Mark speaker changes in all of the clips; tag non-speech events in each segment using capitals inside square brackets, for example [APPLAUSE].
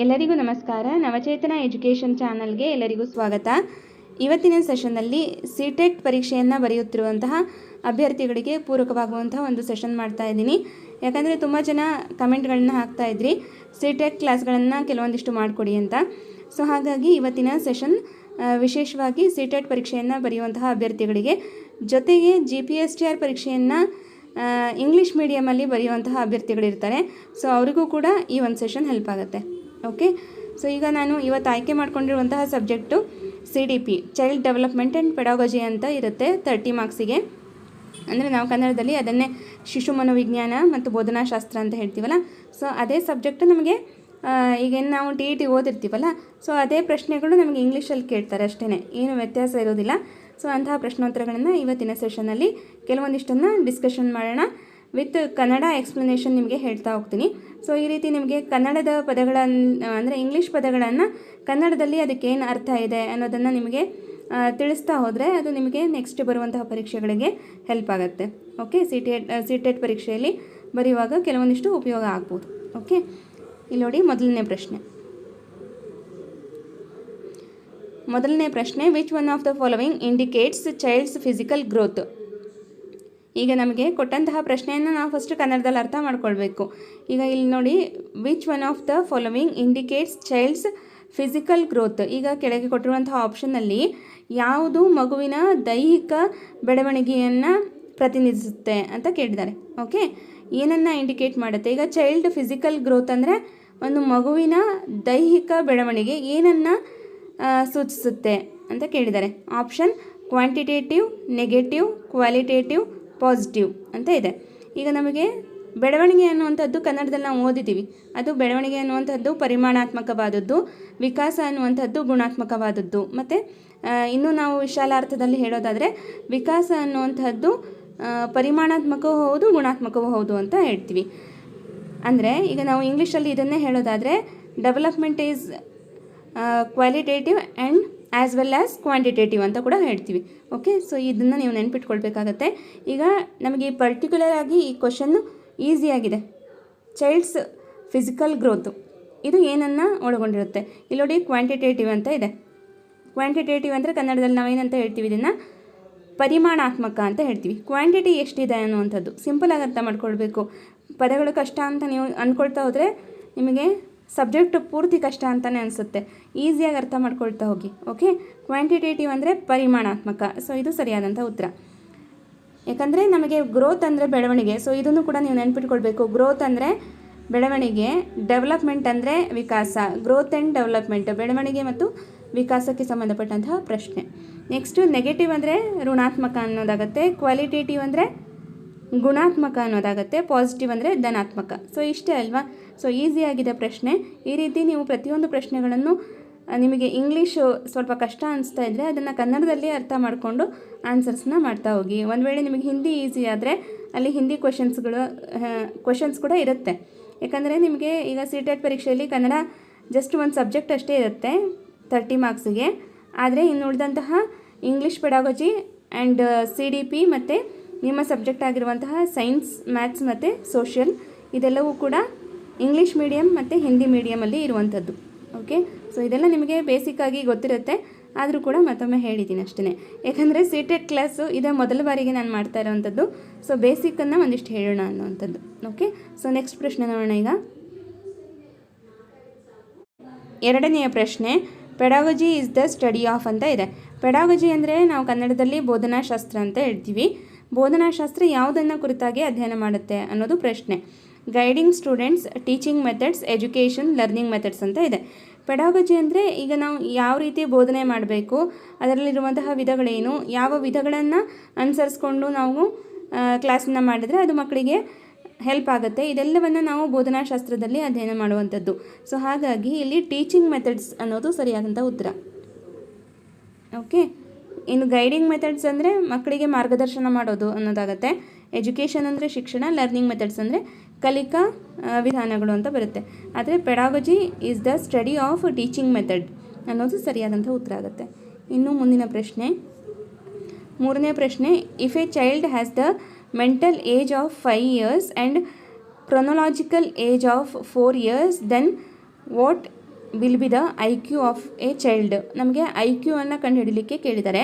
Speaker 1: ಎಲ್ಲರಿಗೂ ನಮಸ್ಕಾರ. ನವಚೇತನ ಎಜುಕೇಷನ್ ಚಾನಲ್ಗೆ ಎಲ್ಲರಿಗೂ ಸ್ವಾಗತ. ಇವತ್ತಿನ ಸೆಷನ್ನಲ್ಲಿ ಸಿ ಟೆಟ್ ಪರೀಕ್ಷೆಯನ್ನು ಬರೆಯುತ್ತಿರುವಂತಹ ಅಭ್ಯರ್ಥಿಗಳಿಗೆ ಪೂರಕವಾಗುವಂತಹ ಒಂದು ಸೆಷನ್ ಮಾಡ್ತಾ ಇದ್ದೀನಿ. ಯಾಕಂದರೆ ತುಂಬ ಜನ ಕಮೆಂಟ್ಗಳನ್ನ ಹಾಕ್ತಾ ಇದ್ರಿ. ಸಿ ಟೆಕ್ ಕ್ಲಾಸ್ಗಳನ್ನು ಕೆಲವೊಂದಿಷ್ಟು ಮಾಡಿಕೊಡಿ ಅಂತ. ಸೊ ಹಾಗಾಗಿ ಇವತ್ತಿನ ಸೆಷನ್ ವಿಶೇಷವಾಗಿ ಸಿ ಟೆಟ್ ಪರೀಕ್ಷೆಯನ್ನು ಬರೆಯುವಂತಹ ಅಭ್ಯರ್ಥಿಗಳಿಗೆ ಜೊತೆಗೆ G P S T R ಪರೀಕ್ಷೆಯನ್ನು ಇಂಗ್ಲೀಷ್ ಮೀಡಿಯಮಲ್ಲಿ ಬರೆಯುವಂತಹ ಅಭ್ಯರ್ಥಿಗಳಿರ್ತಾರೆ. ಸೊ ಅವರಿಗೂ ಕೂಡ ಈ ಒಂದು ಸೆಷನ್ ಹೆಲ್ಪ್ ಆಗುತ್ತೆ. ಓಕೆ ಸೊ ಈಗ ನಾನು ಇವತ್ತು ಆಯ್ಕೆ ಮಾಡ್ಕೊಂಡಿರುವಂತಹ subject C D P child development and pedagogy ಅಂತ ಇರುತ್ತೆ ತರ್ಟಿ ಮಾರ್ಕ್ಸಿಗೆ ಅಂದರೆ ನಾವು ಕನ್ನಡದಲ್ಲಿ ಅದನ್ನೇ ಶಿಶು ಮನೋವಿಜ್ಞಾನ ಮತ್ತು ಬೋಧನಾಶಾಸ್ತ್ರ ಅಂತ ಹೇಳ್ತೀವಲ್ಲ? ಸೊ ಅದೇ ಸಬ್ಜೆಕ್ಟು ನಮಗೆ ಈಗೇನು ನಾವು ಟಿ ಇ ಟಿ ಓದಿರ್ತೀವಲ್ಲ? ಸೊ ಅದೇ ಪ್ರಶ್ನೆಗಳು ನಮಗೆ ಇಂಗ್ಲೀಷಲ್ಲಿ ಕೇಳ್ತಾರೆ ಅಷ್ಟೇ ಏನು ವ್ಯತ್ಯಾಸ ಇರೋದಿಲ್ಲ. ಸೊ ಅಂತಹ ಪ್ರಶ್ನೋತ್ತರಗಳನ್ನು ಇವತ್ತಿನ ಸೆಷನಲ್ಲಿ ಕೆಲವೊಂದಿಷ್ಟನ್ನು ಡಿಸ್ಕಷನ್ ಮಾಡೋಣ. ವಿತ್ ಕನ್ನಡ ಎಕ್ಸ್ಪ್ಲನೇಷನ್ ನಿಮಗೆ ಹೇಳ್ತಾ ಹೋಗ್ತೀನಿ. ಸೊ, ಈ ರೀತಿ ನಿಮಗೆ ಕನ್ನಡದ ಪದಗಳನ್ನು ಅಂದರೆ ಇಂಗ್ಲೀಷ್ ಪದಗಳನ್ನು ಕನ್ನಡದಲ್ಲಿ ಅದಕ್ಕೆ ಏನು ಅರ್ಥ ಇದೆ ಅನ್ನೋದನ್ನು ನಿಮಗೆ ತಿಳಿಸ್ತಾ ಹೋದರೆ ಅದು ನಿಮಗೆ ನೆಕ್ಸ್ಟ್ ಬರುವಂತಹ ಪರೀಕ್ಷೆಗಳಿಗೆ ಹೆಲ್ಪ್ ಆಗುತ್ತೆ. ಓಕೆ ಸಿ ಸಿ ಟೆಟ್ ಪರೀಕ್ಷೆಯಲ್ಲಿ ಬರೆಯುವಾಗ ಕೆಲವೊಂದಿಷ್ಟು ಉಪಯೋಗ ಆಗ್ಬೋದು. ಓಕೆ ಇಲ್ಲಿ ನೋಡಿ ಮೊದಲನೇ ಪ್ರಶ್ನೆ. ಮೊದಲನೇ ಪ್ರಶ್ನೆ which one of the following indicates child's physical growth ಈಗ ನಮಗೆ ಕೊಟ್ಟಂತಹ ಪ್ರಶ್ನೆಯನ್ನು ನಾವು ಫಸ್ಟ್ ಕನ್ನಡದಲ್ಲಿ ಅರ್ಥ ಮಾಡ್ಕೊಳ್ಬೇಕು. ಈಗ ಇಲ್ಲಿ ನೋಡಿ which one of the following indicates child's physical growth ಈಗ ಕೆಳಗೆ ಕೊಟ್ಟಿರುವಂತಹ ಆಪ್ಷನ್ನಲ್ಲಿ ಯಾವುದು ಮಗುವಿನ ದೈಹಿಕ ಬೆಳವಣಿಗೆಯನ್ನು ಪ್ರತಿನಿಧಿಸುತ್ತೆ ಅಂತ ಕೇಳಿದ್ದಾರೆ. ಓಕೆ ಏನನ್ನು ಇಂಡಿಕೇಟ್ ಮಾಡುತ್ತೆ? ಈಗ ಚೈಲ್ಡ್ ಫಿಸಿಕಲ್ ಗ್ರೋತ್ ಅಂದರೆ ಒಂದು ಮಗುವಿನ ದೈಹಿಕ ಬೆಳವಣಿಗೆ ಏನನ್ನು ಸೂಚಿಸುತ್ತೆ ಅಂತ ಕೇಳಿದ್ದಾರೆ. Option quantitative negative qualitative positive ಅಂತ ಇದೆ. ಈಗ ನಮಗೆ ಬೆಳವಣಿಗೆ ಅನ್ನುವಂಥದ್ದು ಕನ್ನಡದಲ್ಲಿ ನಾವು ಓದಿದ್ದೀವಿ. ಅದು ಬೆಳವಣಿಗೆ ಅನ್ನುವಂಥದ್ದು ಪರಿಮಾಣಾತ್ಮಕವಾದದ್ದು, ವಿಕಾಸ ಅನ್ನುವಂಥದ್ದು ಗುಣಾತ್ಮಕವಾದದ್ದು. ಮತ್ತು ಇನ್ನೂ ನಾವು ವಿಶಾಲಾರ್ಥದಲ್ಲಿ ಹೇಳೋದಾದರೆ ವಿಕಾಸ ಅನ್ನುವಂಥದ್ದು ಪರಿಮಾಣಾತ್ಮಕವೂ ಹೌದು, ಗುಣಾತ್ಮಕವೂ ಹೌದು ಅಂತ ಹೇಳ್ತೀವಿ. ಅಂದರೆ, ಈಗ ನಾವು ಇಂಗ್ಲೀಷಲ್ಲಿ ಇದನ್ನೇ ಹೇಳೋದಾದರೆ development is qualitative and as well as quantitative ಅಂತ ಕೂಡ ಹೇಳ್ತೀವಿ. ಓಕೆ ಸೊ ಇದನ್ನು ನೀವು ನೆನ್ಪಿಟ್ಕೊಳ್ಬೇಕಾಗತ್ತೆ. ಈಗ ನಮಗೆ ಪರ್ಟಿಕ್ಯುಲರ್ ಆಗಿ ಈ ಕ್ವಶನ್ನು ಈಸಿಯಾಗಿದೆ ಚೈಲ್ಡ್ಸ್ ಫಿಸಿಕಲ್ ಗ್ರೋತು ಇದು ಏನನ್ನು ಒಳಗೊಂಡಿರುತ್ತೆ? ಇಲ್ಲಿ ನೋಡಿ ಕ್ವಾಂಟಿಟೇಟಿವ್ ಅಂತ ಇದೆ. ಕ್ವಾಂಟಿಟೇಟಿವ್ ಅಂದರೆ ಕನ್ನಡದಲ್ಲಿ ನಾವೇನಂತ ಹೇಳ್ತೀವಿ? ಇದನ್ನು ಪರಿಮಾಣಾತ್ಮಕ ಅಂತ ಹೇಳ್ತೀವಿ. ಕ್ವಾಂಟಿಟಿ ಎಷ್ಟಿದೆ ಅನ್ನುವಂಥದ್ದು. ಸಿಂಪಲಾಗಿ ಅರ್ಥ ಮಾಡ್ಕೊಳ್ಬೇಕು. ಪದಗಳು ಕಷ್ಟ ಅಂತ ನೀವು ಅಂದ್ಕೊಳ್ತಾ ಹೋದರೆ ನಿಮಗೆ ಸಬ್ಜೆಕ್ಟ್ ಪೂರ್ತಿ ಕಷ್ಟ ಅಂತಲೇ ಅನಿಸುತ್ತೆ. ಈಸಿಯಾಗಿ ಅರ್ಥ ಮಾಡ್ಕೊಳ್ತಾ ಹೋಗಿ, ಓಕೆ? ಕ್ವಾಂಟಿಟೇಟಿವ್ ಅಂದರೆ ಪರಿಮಾಣಾತ್ಮಕ. ಸೊ ಇದು ಸರಿಯಾದಂಥ ಉತ್ತರ. ಯಾಕಂದರೆ ನಮಗೆ ಗ್ರೋತ್ ಅಂದರೆ ಬೆಳವಣಿಗೆ. ಸೊ ಇದನ್ನು ಕೂಡ ನೀವು ನೆನ್ಪಿಟ್ಕೊಳ್ಬೇಕು. ಗ್ರೋತ್ ಅಂದರೆ ಬೆಳವಣಿಗೆ ಡೆವಲಪ್ಮೆಂಟ್ ಅಂದರೆ ವಿಕಾಸ. ಗ್ರೋತ್ ಆ್ಯಂಡ್ ಡೆವಲಪ್ಮೆಂಟ್ ಬೆಳವಣಿಗೆ ಮತ್ತು ವಿಕಾಸಕ್ಕೆ ಸಂಬಂಧಪಟ್ಟಂತಹ ಪ್ರಶ್ನೆ. ನೆಕ್ಸ್ಟು ನೆಗೆಟಿವ್ ಅಂದರೆ ಋಣಾತ್ಮಕ ಅನ್ನೋದಾಗುತ್ತೆ. ಕ್ವಾಲಿಟೇಟಿವ್ ಅಂದರೆ ಗುಣಾತ್ಮಕ ಅನ್ನೋದಾಗುತ್ತೆ ಪಾಸಿಟಿವ್ ಅಂದರೆ ಧನಾತ್ಮಕ. ಸೊ ಇಷ್ಟೇ ಅಲ್ವಾ? ಸೊ ಆಗಿದ ಪ್ರಶ್ನೆ. ಈ ರೀತಿ ನೀವು ಪ್ರತಿಯೊಂದು ಪ್ರಶ್ನೆಗಳನ್ನು ನಿಮಗೆ ಇಂಗ್ಲೀಷು ಸ್ವಲ್ಪ ಕಷ್ಟ ಅನಿಸ್ತಾ ಇದ್ದರೆ ಅದನ್ನು ಕನ್ನಡದಲ್ಲಿ ಅರ್ಥ ಮಾಡಿಕೊಂಡು ಆನ್ಸರ್ಸ್ನ ಮಾಡ್ತಾ ಹೋಗಿ. ಒಂದು ವೇಳೆ ನಿಮಗೆ ಹಿಂದಿ ಈಸಿ ಆದರೆ ಅಲ್ಲಿ ಹಿಂದಿ ಕ್ವಶನ್ಸ್ಗಳು ಕ್ವಶನ್ಸ್ ಕೂಡ ಇರುತ್ತೆ. ಯಾಕಂದರೆ ನಿಮಗೆ ಈಗ ಸಿ ಟೆಟ್ ಪರೀಕ್ಷೆಯಲ್ಲಿ ಕನ್ನಡ ಜಸ್ಟ್ ಒಂದು ಸಬ್ಜೆಕ್ಟ್ ಅಷ್ಟೇ ಇರುತ್ತೆ ತರ್ಟಿ ಮಾರ್ಕ್ಸಿಗೆ ಆದರೆ ಇನ್ನು ಉಳಿದಂತಹ English pedagogy and C D P ಮತ್ತು ನಿಮ್ಮ ಸಬ್ಜೆಕ್ಟ್ ಆಗಿರುವಂತಹ ಸೈನ್ಸ್ ಮ್ಯಾಥ್ಸ್ ಮತ್ತು ಸೋಷಿಯಲ್ ಇದೆಲ್ಲವೂ ಕೂಡ ಇಂಗ್ಲೀಷ್ ಮೀಡಿಯಮ್ ಮತ್ತು ಹಿಂದಿ ಮೀಡಿಯಮಲ್ಲಿ ಇರುವಂಥದ್ದು. ಓಕೆ ಸೊ ಇದೆಲ್ಲ ನಿಮಗೆ ಬೇಸಿಕ್ಕಾಗಿ ಗೊತ್ತಿರುತ್ತೆ. ಆದರೂ ಕೂಡ ಮತ್ತೊಮ್ಮೆ ಹೇಳಿದ್ದೀನಿ ಅಷ್ಟೇ ಯಾಕಂದರೆ ಸಿ ಟೆಟ್ ಕ್ಲಾಸು ಇದೇ ಮೊದಲ ಬಾರಿಗೆ ನಾನು ಮಾಡ್ತಾ ಇರೋವಂಥದ್ದು. ಸೊ ಬೇಸಿಕ್ಕನ್ನು ಒಂದಿಷ್ಟು ಹೇಳೋಣ ಅನ್ನುವಂಥದ್ದು. ಓಕೆ ಸೊ ನೆಕ್ಸ್ಟ್ ಪ್ರಶ್ನೆ ನೋಡೋಣ ಈಗ. ಎರಡನೆಯ ಪ್ರಶ್ನೆ pedagogy is the study of ಅಂತ ಇದೆ. ಪೆಡಾಗಜಿ ಅಂದರೆ ನಾವು ಕನ್ನಡದಲ್ಲಿ ಬೋಧನಾಶಾಸ್ತ್ರ ಅಂತ ಹೇಳ್ತೀವಿ. ಬೋಧನಾಶಾಸ್ತ್ರ ಯಾವುದನ್ನು ಕುರಿತಾಗಿ ಅಧ್ಯಯನ ಮಾಡುತ್ತೆ ಅನ್ನೋದು ಪ್ರಶ್ನೆ. Guiding students teaching methods education learning methods ಅಂತ ಇದೆ. ಪೆಡಾಗಜಿ ಅಂದರೆ ಈಗ ನಾವು ಯಾವ ರೀತಿ ಬೋಧನೆ ಮಾಡಬೇಕು, ಅದರಲ್ಲಿರುವಂತಹ ವಿಧಗಳೇನು, ಯಾವ ವಿಧಗಳನ್ನು ಅನುಸರಿಸ್ಕೊಂಡು ನಾವು ಕ್ಲಾಸನ್ನು ಮಾಡಿದರೆ ಅದು ಮಕ್ಕಳಿಗೆ ಹೆಲ್ಪ್ ಆಗುತ್ತೆ. ಇದೆಲ್ಲವನ್ನು ನಾವು ಬೋಧನಾಶಾಸ್ತ್ರದಲ್ಲಿ ಅಧ್ಯಯನ ಮಾಡುವಂಥದ್ದು. ಸೊ ಹಾಗಾಗಿ ಇಲ್ಲಿ ಟೀಚಿಂಗ್ ಮೆಥಡ್ಸ್ ಅನ್ನೋದು ಸರಿಯಾದಂಥ ಉತ್ತರ. ಓಕೆ ಇನ್ನು ಗೈಡಿಂಗ್ ಮೆಥಡ್ಸ್ ಅಂದರೆ ಮಕ್ಕಳಿಗೆ ಮಾರ್ಗದರ್ಶನ ಮಾಡೋದು ಅನ್ನೋದಾಗುತ್ತೆ. ಎಜುಕೇಷನ್ ಅಂದರೆ ಶಿಕ್ಷಣ ಲರ್ನಿಂಗ್ ಮೆಥಡ್ಸ್ ಅಂದರೆ ಕಲಿಕಾ ವಿಧಾನಗಳು ಅಂತ ಬರುತ್ತೆ. ಆದರೆ pedagogy is the study of teaching method ಅನ್ನೋದು ಸರಿಯಾದಂಥ ಉತ್ತರ ಆಗುತ್ತೆ. ಇನ್ನು ಮುಂದಿನ ಪ್ರಶ್ನೆ. ಮೂರನೇ ಪ್ರಶ್ನೆ if a child has the mental age of five years and chronological age of four years then what will be the I Q of a child ನಮಗೆ ಐ ಕ್ಯೂ ಅನ್ನು ಕಂಡುಹಿಡಲಿಕ್ಕೆ ಕೇಳಿದ್ದಾರೆ.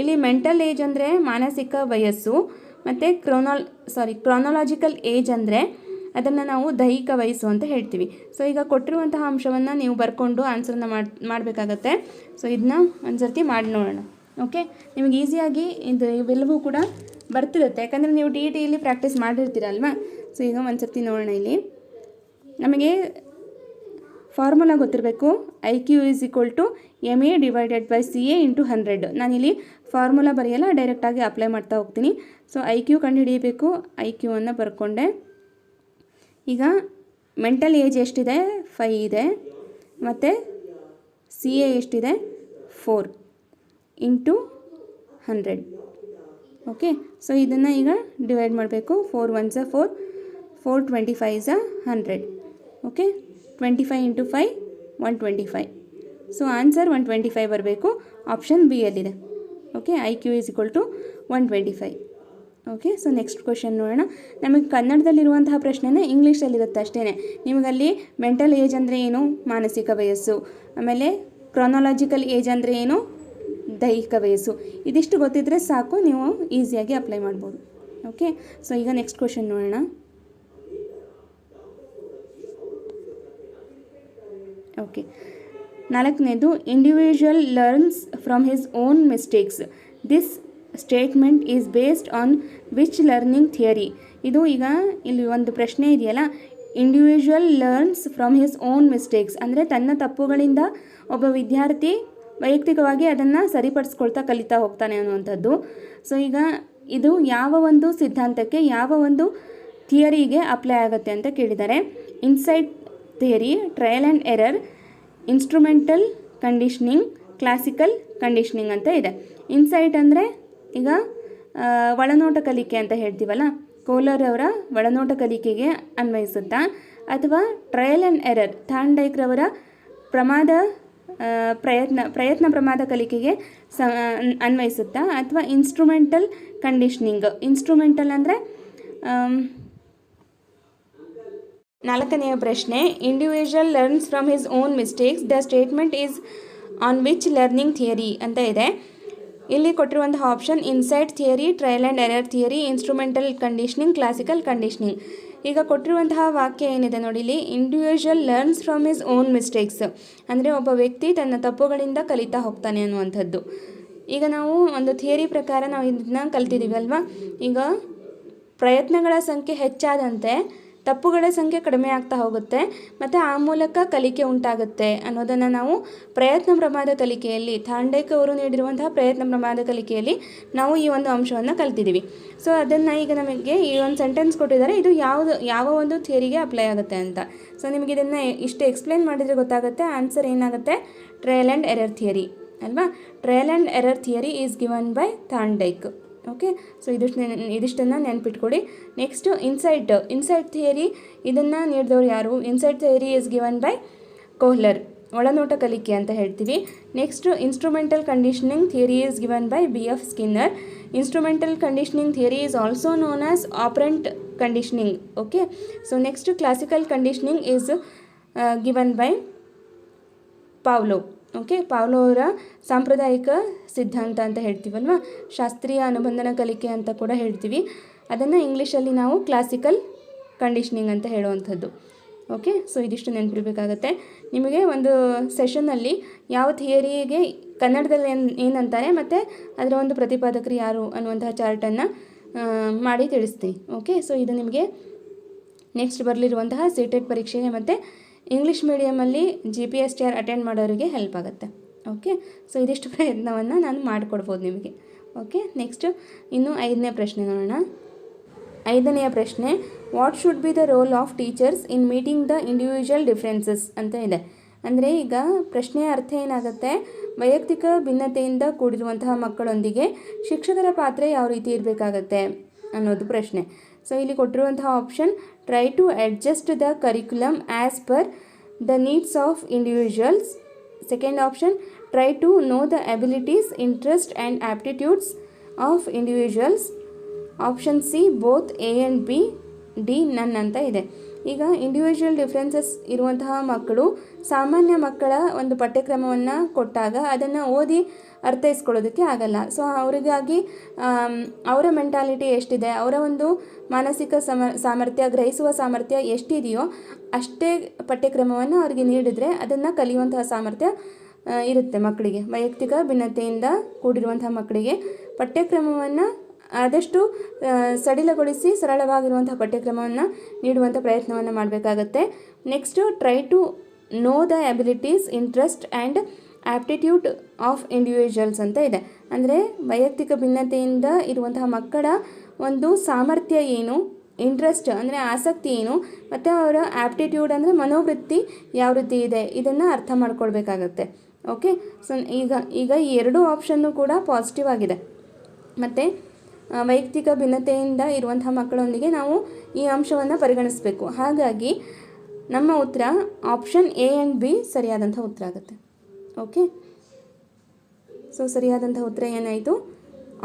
Speaker 1: ಇಲ್ಲಿ ಮೆಂಟಲ್ ಏಜ್ ಅಂದರೆ ಮಾನಸಿಕ ವಯಸ್ಸು, ಮತ್ತು ಕ್ರೋನಾಲ್ ಸಾರಿ ಕ್ರೋನಾಲಜಿಕಲ್ ಏಜ್ ಅಂದರೆ ಅದನ್ನು ನಾವು ದೈಹಿಕ ವಯಸ್ಸು ಅಂತ ಹೇಳ್ತೀವಿ. ಸೊ ಈಗ ಕೊಟ್ಟಿರುವಂತಹ ಅಂಶವನ್ನು ನೀವು ಬರ್ಕೊಂಡು ಆನ್ಸರನ್ನ ಮಾಡಿ, ಮಾಡಬೇಕಾಗತ್ತೆ. ಸೊ ಇದನ್ನ ಒಂದು ಸರ್ತಿ ಮಾಡಿ ನೋಡೋಣ. ಓಕೆ ನಿಮಗೆ ಈಸಿಯಾಗಿ ಇದು ಇವೆಲ್ಲವೂ ಕೂಡ ಬರ್ತಿರುತ್ತೆ. ಯಾಕಂದರೆ ನೀವು ಟಿ ಇ ಟಿಯಲ್ಲಿ ಪ್ರಾಕ್ಟೀಸ್ ಮಾಡಿರ್ತೀರಲ್ವಾ? ಸೊ ಈಗ ಒಂದು ಸರ್ತಿ ನೋಡೋಣ ಇಲ್ಲಿ. ನಮಗೆ ಫಾರ್ಮುಲಾ ಗೊತ್ತಿರಬೇಕು. I Q is equal to M A divided by C A into hundred ನಾನಿಲ್ಲಿ ಫಾರ್ಮುಲಾ ಬರೆಯಲ್ಲ ಡೈರೆಕ್ಟಾಗಿ ಅಪ್ಲೈ ಮಾಡ್ತಾ ಹೋಗ್ತೀನಿ. ಸೊ ಐ ಕ್ಯೂ ಕಂಡುಹಿಡಿಯಬೇಕು. ಐ ಕ್ಯೂ ಅನ್ನು ಬರ್ಕೊಂಡೆ. ಈಗ ಮೆಂಟಲ್ ಏಜ್ ಎಷ್ಟಿದೆ? ಫೈ ಇದೆ. ಮತ್ತು ಸಿ ಎ ಎಷ್ಟಿದೆ? Four into hundred okay so ಇದನ್ನು ಈಗ ಡಿವೈಡ್ ಮಾಡಬೇಕು. Four one four four twenty five ಝ hundred okay twenty five into five one twenty five so answer one twenty five ಬರಬೇಕು. Option B ಎಲ್ಲಿದೆ okay I Q is equal to one twenty five okay so next question ನೋಡೋಣ. ನಮಗೆ ಕನ್ನಡದಲ್ಲಿರುವಂತಹ ಪ್ರಶ್ನೆನೇ ಇಂಗ್ಲೀಷಲ್ಲಿರುತ್ತೆ ಅಷ್ಟೇ ನಿಮಗಲ್ಲಿ mental age ಅಂದರೆ ಏನು? ಮಾನಸಿಕ ವಯಸ್ಸು. ಆಮೇಲೆ ಕ್ರೊನಾಲಜಿಕಲ್ ಏಜ್ ಅಂದರೆ ಏನು? ದೈಹಿಕ ವಯಸ್ಸು. ಇದಿಷ್ಟು ಗೊತ್ತಿದ್ದರೆ ಸಾಕು, ನೀವು ಈಸಿಯಾಗಿ ಅಪ್ಲೈ ಮಾಡ್ಬೋದು. ಓಕೆ ಸೊ ಈಗ ನೆಕ್ಸ್ಟ್ ಕ್ವಶನ್ ನೋಡೋಣ. ಓಕೆ ನಾಲ್ಕನೇದು individual learns from his own mistakes this statement is based on which learning theory ಇದು ಈಗ ಇಲ್ಲಿ ಒಂದು ಪ್ರಶ್ನೆ ಇದೆಯಲ್ಲ. Individual learns from his own mistakes ಅಂದರೆ ತನ್ನ ತಪ್ಪುಗಳಿಂದ ಒಬ್ಬ ವಿದ್ಯಾರ್ಥಿ ವೈಯಕ್ತಿಕವಾಗಿ ಅದನ್ನು ಸರಿಪಡಿಸ್ಕೊಳ್ತಾ ಕಲಿತಾ ಹೋಗ್ತಾನೆ ಅನ್ನುವಂಥದ್ದು. ಸೊ ಈಗ ಇದು ಯಾವ ಒಂದು ಸಿದ್ಧಾಂತಕ್ಕೆ ಯಾವ ಒಂದು ಥಿಯರಿಗೆ ಅಪ್ಲೈ ಆಗುತ್ತೆ ಅಂತ ಕೇಳಿದ್ದಾರೆ insight theory trial and error instrumental conditioning classical conditioning ಅಂತ ಇದೆ. ಇನ್ಸೈಟ್ ಅಂದರೆ ಈಗ ಒಳನೋಟ ಕಲಿಕೆ ಅಂತ ಹೇಳ್ತೀವಲ್ಲ, ಕೋಲರ್ ಅವರ ಒಳನೋಟ ಕಲಿಕೆಗೆ ಅನ್ವಯಿಸುತ್ತಾ, ಅಥವಾ ಟ್ರಯಲ್ ಆ್ಯಂಡ್ ಎರರ್ ಥಾಂಡೈಕ್ರವರ ಪ್ರಮಾದ ಪ್ರಯತ್ನ ಪ್ರಯತ್ನ ಪ್ರಮಾದ ಕಲಿಕೆಗೆ ಸ ಅನ್ವಯಿಸುತ್ತಾ, ಅಥವಾ ಇನ್ಸ್ಟ್ರೂಮೆಂಟಲ್ ಕಂಡೀಷ್ನಿಂಗ್ ಇನ್ಸ್ಟ್ರೂಮೆಂಟಲ್ ಅಂದರೆ ನಾಲ್ಕನೆಯ ಪ್ರಶ್ನೆ individual learns from his own mistakes the statement is on which learning theory ಅಂತ ಇದೆ. ಇಲ್ಲಿ ಕೊಟ್ಟಿರುವಂತಹ option insight theory trial and error theory instrumental conditioning classical conditioning ಈಗ ಕೊಟ್ಟಿರುವಂತಹ ವಾಕ್ಯ ಏನಿದೆ ನೋಡಿ ಇಲ್ಲಿ individual learns from his own mistakes ಅಂದರೆ ಒಬ್ಬ ವ್ಯಕ್ತಿ ತನ್ನ ತಪ್ಪುಗಳಿಂದ ಕಲಿತಾ ಹೋಗ್ತಾನೆ ಅನ್ನುವಂಥದ್ದು. ಈಗ ನಾವು ಒಂದು ಥಿಯರಿ ಪ್ರಕಾರ ನಾವು ಇದನ್ನ ಕಲ್ತಿದ್ದೀವಿ ಅಲ್ವಾ? ಈಗ ಪ್ರಯತ್ನಗಳ ಸಂಖ್ಯೆ ಹೆಚ್ಚಾದಂತೆ ತಪ್ಪುಗಳ ಸಂಖ್ಯೆ ಕಡಿಮೆ ಆಗ್ತಾ ಹೋಗುತ್ತೆ ಮತ್ತು ಆ ಮೂಲಕ ಕಲಿಕೆ ಉಂಟಾಗುತ್ತೆ ಅನ್ನೋದನ್ನು ನಾವು ಪ್ರಯತ್ನ ಪ್ರಮಾದ ಕಲಿಕೆಯಲ್ಲಿ ಥಾಂಡೇಕ್ ಅವರು ನೀಡಿರುವಂತಹ ಪ್ರಯತ್ನ ಪ್ರಮಾದ ಕಲಿಕೆಯಲ್ಲಿ ನಾವು ಈ ಒಂದು ಅಂಶವನ್ನು ಕಲ್ತಿದ್ದೀವಿ. ಸೊ ಅದನ್ನು ಈಗ ನಮಗೆ ಈ ಒಂದು ಸೆಂಟೆನ್ಸ್ ಕೊಟ್ಟಿದ್ದಾರೆ. ಇದು ಯಾವುದು, ಯಾವ ಒಂದು ಥಿಯರಿಗೆ ಅಪ್ಲೈ ಆಗುತ್ತೆ ಅಂತ. ಸೊ ನಿಮಗೆ ಇದನ್ನು ಇಷ್ಟು ಎಕ್ಸ್ಪ್ಲೇನ್ ಮಾಡಿದರೆ ಗೊತ್ತಾಗುತ್ತೆ. ಆನ್ಸರ್ ಏನಾಗುತ್ತೆ? ಟ್ರಯಲ್ ಆ್ಯಂಡ್ ಎರರ್ ಥಿಯರಿ ಅಲ್ವಾ? Trial and error theory is given by Thorndike okay so ಇದಿಷ್ಟು ನೆನ್ ಇದಿಷ್ಟನ್ನು ನೆನ್ಪಿಟ್ಕೊಳ್ಳಿ ನೆಕ್ಸ್ಟು ಇನ್ಸೈಟ್ ಇನ್ಸೈಟ್ ಥಿಯರಿ ಇದನ್ನು ನೀಡಿದವರು ಯಾರು? Insight theory is given by Kohler ಒಳನೋಟ ಕಲಿಕೆ ಅಂತ ಹೇಳ್ತೀವಿ. Next instrumental conditioning theory is given by B F Skinner instrumental conditioning theory is also known as operant conditioning okay so next classical conditioning is given by Pavlov okay, Pavlov ಅವರ ಸಾಂಪ್ರದಾಯಿಕ ಸಿದ್ಧಾಂತ ಅಂತ ಹೇಳ್ತೀವಲ್ವ? ಶಾಸ್ತ್ರೀಯ ಅನುಬಂಧನ ಕಲಿಕೆ ಅಂತ ಕೂಡ ಹೇಳ್ತೀವಿ. ಅದನ್ನು ಇಂಗ್ಲೀಷಲ್ಲಿ ನಾವು ಕ್ಲಾಸಿಕಲ್ ಕಂಡೀಷ್ನಿಂಗ್ ಅಂತ ಹೇಳುವಂಥದ್ದು. ಓಕೆ, ಸೊ ಇದಿಷ್ಟು ನೆನಪಿಡಬೇಕಾಗತ್ತೆ. ನಿಮಗೆ ಒಂದು ಸೆಷನ್ನಲ್ಲಿ ಯಾವ ಥಿಯರಿಗೆ ಕನ್ನಡದಲ್ಲಿ ಏನು, ಏನಂತಾರೆ, ಮತ್ತು ಅದರ ಒಂದು ಪ್ರತಿಪಾದಕರು ಯಾರು ಅನ್ನುವಂತಹ ಚಾರ್ಟನ್ನು ಮಾಡಿ ತಿಳಿಸ್ತೀನಿ. ಓಕೆ, ಸೊ ಇದು ನಿಮಗೆ ನೆಕ್ಸ್ಟ್ ಬರಲಿರುವಂತಹ ಸಿಟೆಟ್ ಪರೀಕ್ಷೆಗೆ ಮತ್ತು English ಮೀಡಿಯಮಲ್ಲಿ G P S T R attend ಮಾಡೋರಿಗೆ ಹೆಲ್ಪ್ ಆಗುತ್ತೆ. ಓಕೆ ಸೊ ಇದಿಷ್ಟು ಪ್ರಯತ್ನವನ್ನು ನಾನು ಮಾಡಿಕೊಡ್ಬೋದು ನಿಮಗೆ. ಓಕೆ ನೆಕ್ಸ್ಟು ಇನ್ನು ಐದನೇ ಪ್ರಶ್ನೆ ನೋಡೋಣ. ಐದನೆಯ ಪ್ರಶ್ನೆ what should be the role of teachers in meeting the individual differences ಅಂತ ಇದೆ. ಅಂದರೆ ಈಗ ಪ್ರಶ್ನೆಯ ಅರ್ಥ ಏನಾಗುತ್ತೆ? ವೈಯಕ್ತಿಕ ಭಿನ್ನತೆಯಿಂದ ಕೂಡಿರುವಂತಹ ಮಕ್ಕಳೊಂದಿಗೆ ಶಿಕ್ಷಕರ ಪಾತ್ರ ಯಾವ ರೀತಿ ಇರಬೇಕಾಗತ್ತೆ ಅನ್ನೋದು ಪ್ರಶ್ನೆ. ಸೊ ಇಲ್ಲಿ ಕೊಟ್ಟಿರುವಂತಹ option try to adjust the curriculum as per the needs of individuals second option try to know the abilities interest and aptitudes of individuals option C both A and B D none ಅಂತ ಇದೆ ಈಗ individual differences ಇರುವಂತಹ ಮಕ್ಕಳು ಸಾಮಾನ್ಯ ಮಕ್ಕಳ ಒಂದು ಪಠ್ಯಕ್ರಮವನ್ನು ಕೊಟ್ಟಾಗ ಅದನ್ನು ಓದಿ ಅರ್ಥೈಸ್ಕೊಳ್ಳೋದಕ್ಕೆ ಆಗಲ್ಲ. ಸೊ ಅವರಿಗಾಗಿ ಅವರ ಮೆಂಟಾಲಿಟಿ ಎಷ್ಟಿದೆ, ಅವರ ಒಂದು ಮಾನಸಿಕ ಸಮ, ಸಾಮರ್ಥ್ಯ, ಗ್ರಹಿಸುವ ಸಾಮರ್ಥ್ಯ ಎಷ್ಟಿದೆಯೋ ಅಷ್ಟೇ ಪಠ್ಯಕ್ರಮವನ್ನು ಅವರಿಗೆ ನೀಡಿದರೆ ಅದನ್ನು ಕಲಿಯುವಂತಹ ಸಾಮರ್ಥ್ಯ ಇರುತ್ತೆ ಮಕ್ಕಳಿಗೆ. ವೈಯಕ್ತಿಕ ಭಿನ್ನತೆಯಿಂದ ಕೂಡಿರುವಂತಹ ಮಕ್ಕಳಿಗೆ ಪಠ್ಯಕ್ರಮವನ್ನು ಆದಷ್ಟು ಸಡಿಲಗೊಳಿಸಿ ಸರಳವಾಗಿರುವಂಥ ಪಠ್ಯಕ್ರಮವನ್ನು ನೀಡುವಂಥ ಪ್ರಯತ್ನವನ್ನು ಮಾಡಬೇಕಾಗತ್ತೆ. Next try to know the abilities interest and aptitude of individuals ಅಂತ ಇದೆ. ಅಂದರೆ ವೈಯಕ್ತಿಕ ಭಿನ್ನತೆಯಿಂದ ಇರುವಂತಹ ಮಕ್ಕಳ ಒಂದು ಸಾಮರ್ಥ್ಯ ಏನು ಇಂಟ್ರೆಸ್ಟ್ ಅಂದರೆ ಆಸಕ್ತಿ ಏನು, ಮತ್ತು ಅವರ ಆ್ಯಪ್ಟಿಟ್ಯೂಡ್ ಅಂದರೆ ಮನೋವೃತ್ತಿ ಯಾವ ರೀತಿ ಇದೆ, ಇದನ್ನು ಅರ್ಥ ಮಾಡ್ಕೊಳ್ಬೇಕಾಗತ್ತೆ. ಓಕೆ ಸೊ ಈಗ ಈಗ ಈ ಎರಡೂ ಆಪ್ಷನ್ನು ಕೂಡ ಪಾಸಿಟಿವ್ ಆಗಿದೆ. ಮತ್ತು ವೈಯಕ್ತಿಕ ಭಿನ್ನತೆಯಿಂದ ಇರುವಂತಹ ಮಕ್ಕಳೊಂದಿಗೆ ನಾವು ಈ ಅಂಶವನ್ನು ಪರಿಗಣಿಸಬೇಕು. ಹಾಗಾಗಿ ನಮ್ಮ ಉತ್ತರ ಆಪ್ಷನ್ ಎ ಆ್ಯಂಡ್ ಬಿ ಸರಿಯಾದಂಥ ಉತ್ತರ ಆಗುತ್ತೆ. ಓಕೆ ಸೊ ಸರಿಯಾದಂಥ ಉತ್ತರ ಏನಾಯಿತು?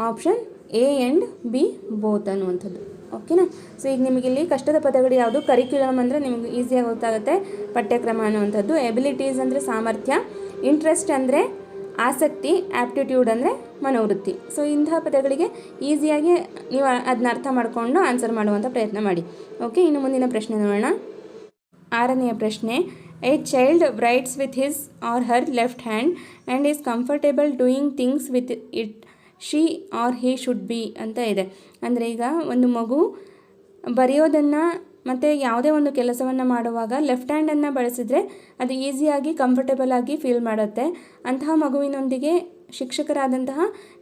Speaker 1: Option A and B both ಅನ್ನುವಂಥದ್ದು. ಓಕೆನಾ ಸೊ ಈಗ ನಿಮಗೆ ಇಲ್ಲಿ ಕಷ್ಟದ ಪದಗಳು ಯಾವುದು? ಕರಿಕ್ಯುಲಮ್ ಅಂದರೆ ನಿಮಗೆ ಈಸಿಯಾಗಿ ಗೊತ್ತಾಗುತ್ತೆ. ಪಠ್ಯಕ್ರಮ ಅನ್ನುವಂಥದ್ದು. ಎಬಿಲಿಟೀಸ್ ಅಂದರೆ ಸಾಮರ್ಥ್ಯ. ಇಂಟ್ರೆಸ್ಟ್ ಅಂದರೆ ಆಸಕ್ತಿ ಆ್ಯಪ್ಟಿಟ್ಯೂಡ್ ಅಂದರೆ ಮನೋವೃತ್ತಿ. ಸೊ ಇಂತಹ ಪದಗಳಿಗೆ ಈಸಿಯಾಗಿ ನೀವು ಅದನ್ನ ಅರ್ಥ ಮಾಡಿಕೊಂಡು ಆನ್ಸರ್ ಮಾಡುವಂಥ ಪ್ರಯತ್ನ ಮಾಡಿ. ಓಕೆ ಇನ್ನು ಮುಂದಿನ ಪ್ರಶ್ನೆ ನೋಡೋಣ. ಆರನೆಯ ಪ್ರಶ್ನೆ a child writes with his or her left hand and is comfortable doing things with it she or he should be ಅಂತ ಇದೆ. ಅಂದರೆ ಈಗ ಒಂದು ಮಗು ಬರೆಯೋದನ್ನು ಮತ್ತು ಯಾವುದೇ ಒಂದು ಕೆಲಸವನ್ನು ಮಾಡುವಾಗ ಲೆಫ್ಟ್ ಹ್ಯಾಂಡನ್ನು ಬಳಸಿದರೆ ಅದು ಈಸಿಯಾಗಿ ಕಂಫರ್ಟೇಬಲ್ ಆಗಿ ಫೀಲ್ ಮಾಡುತ್ತೆ. ಅಂತಹ ಮಗುವಿನೊಂದಿಗೆ ಶಿಕ್ಷಕರಾದಂತಹ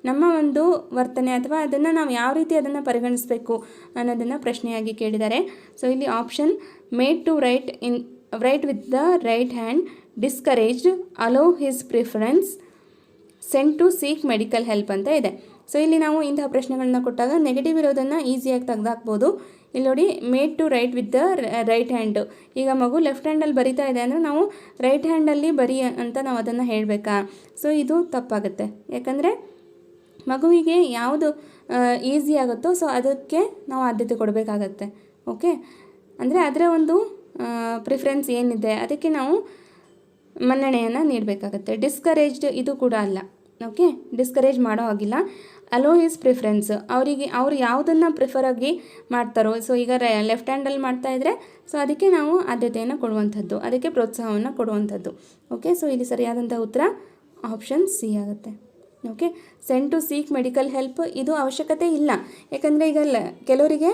Speaker 1: ನಮ್ಮ ಒಂದು ವರ್ತನೆ ಅಥವಾ ಅದನ್ನು ನಾವು ಯಾವ ರೀತಿ ಅದನ್ನು ಪರಿಗಣಿಸಬೇಕು ಅನ್ನೋದನ್ನು ಪ್ರಶ್ನೆಯಾಗಿ ಕೇಳಿದ್ದಾರೆ. ಸೊ ಇಲ್ಲಿ option made to write in right with the right hand discouraged allow his preference sent to seek medical help ಅಂತ ಇದೆ. ಸೊ ಇಲ್ಲಿ ನಾವು ಇಂತಹ ಪ್ರಶ್ನೆಗಳನ್ನ ಕೊಟ್ಟಾಗ ನೆಗೆಟಿವ್ ಇರೋದನ್ನು ಈಸಿಯಾಗಿ ತೆಗೆದಾಕ್ಬೋದು. ಇಲ್ಲಿ ನೋಡಿ made to write with the right hand ಈಗ ಮಗು ಲೆಫ್ಟ್ ಹ್ಯಾಂಡಲ್ಲಿ ಬರಿತಾ ಇದೆ ಅಂದರೆ ನಾವು ರೈಟ್ ಹ್ಯಾಂಡಲ್ಲಿ ಬರಿ ಅಂತ ನಾವು ಅದನ್ನು ಹೇಳಬೇಕಾ? ಸೊ ಇದು ತಪ್ಪಾಗುತ್ತೆ. ಯಾಕಂದರೆ ಮಗುವಿಗೆ ಯಾವುದು ಈಸಿ ಆಗುತ್ತೋ ಸೊ ಅದಕ್ಕೆ ನಾವು ಆದ್ಯತೆ ಕೊಡಬೇಕಾಗತ್ತೆ. ಓಕೆ ಅಂದರೆ ಅದರ ಒಂದು ಪ್ರಿಫರೆನ್ಸ್ ಏನಿದೆ, ಅದಕ್ಕೆ ನಾವು ಮನ್ನಣೆಯನ್ನು ನೀಡಬೇಕಾಗತ್ತೆ. ಡಿಸ್ಕರೇಜ್ಡ್ ಇದು ಕೂಡ ಅಲ್ಲ. ಓಕೆ ಡಿಸ್ಕರೇಜ್ ಮಾಡೋ ಹಾಗಿಲ್ಲ. ಅಲೋ ಈಸ್ ಪ್ರಿಫರೆನ್ಸ್ ಅವರಿಗೆ, ಅವ್ರು ಯಾವುದನ್ನು ಪ್ರಿಫರ್ ಆಗಿ ಮಾಡ್ತಾರೋ ಸೊ ಈಗ ಲೆಫ್ಟ್ ಹ್ಯಾಂಡಲ್ಲಿ ಮಾಡ್ತಾ ಇದ್ದರೆ ಸೊ ಅದಕ್ಕೆ ನಾವು ಆದ್ಯತೆಯನ್ನು ಕೊಡುವಂಥದ್ದು, ಅದಕ್ಕೆ ಪ್ರೋತ್ಸಾಹವನ್ನು ಕೊಡುವಂಥದ್ದು. ಓಕೆ ಸೊ ಇಲ್ಲಿ ಸರಿಯಾದಂಥ ಉತ್ತರ ಆಪ್ಷನ್ ಸಿ ಆಗುತ್ತೆ. Okay send to seek medical help ಇದು ಅವಶ್ಯಕತೆ ಇಲ್ಲ. ಯಾಕಂದರೆ ಈಗ ಕೆಲವರಿಗೆ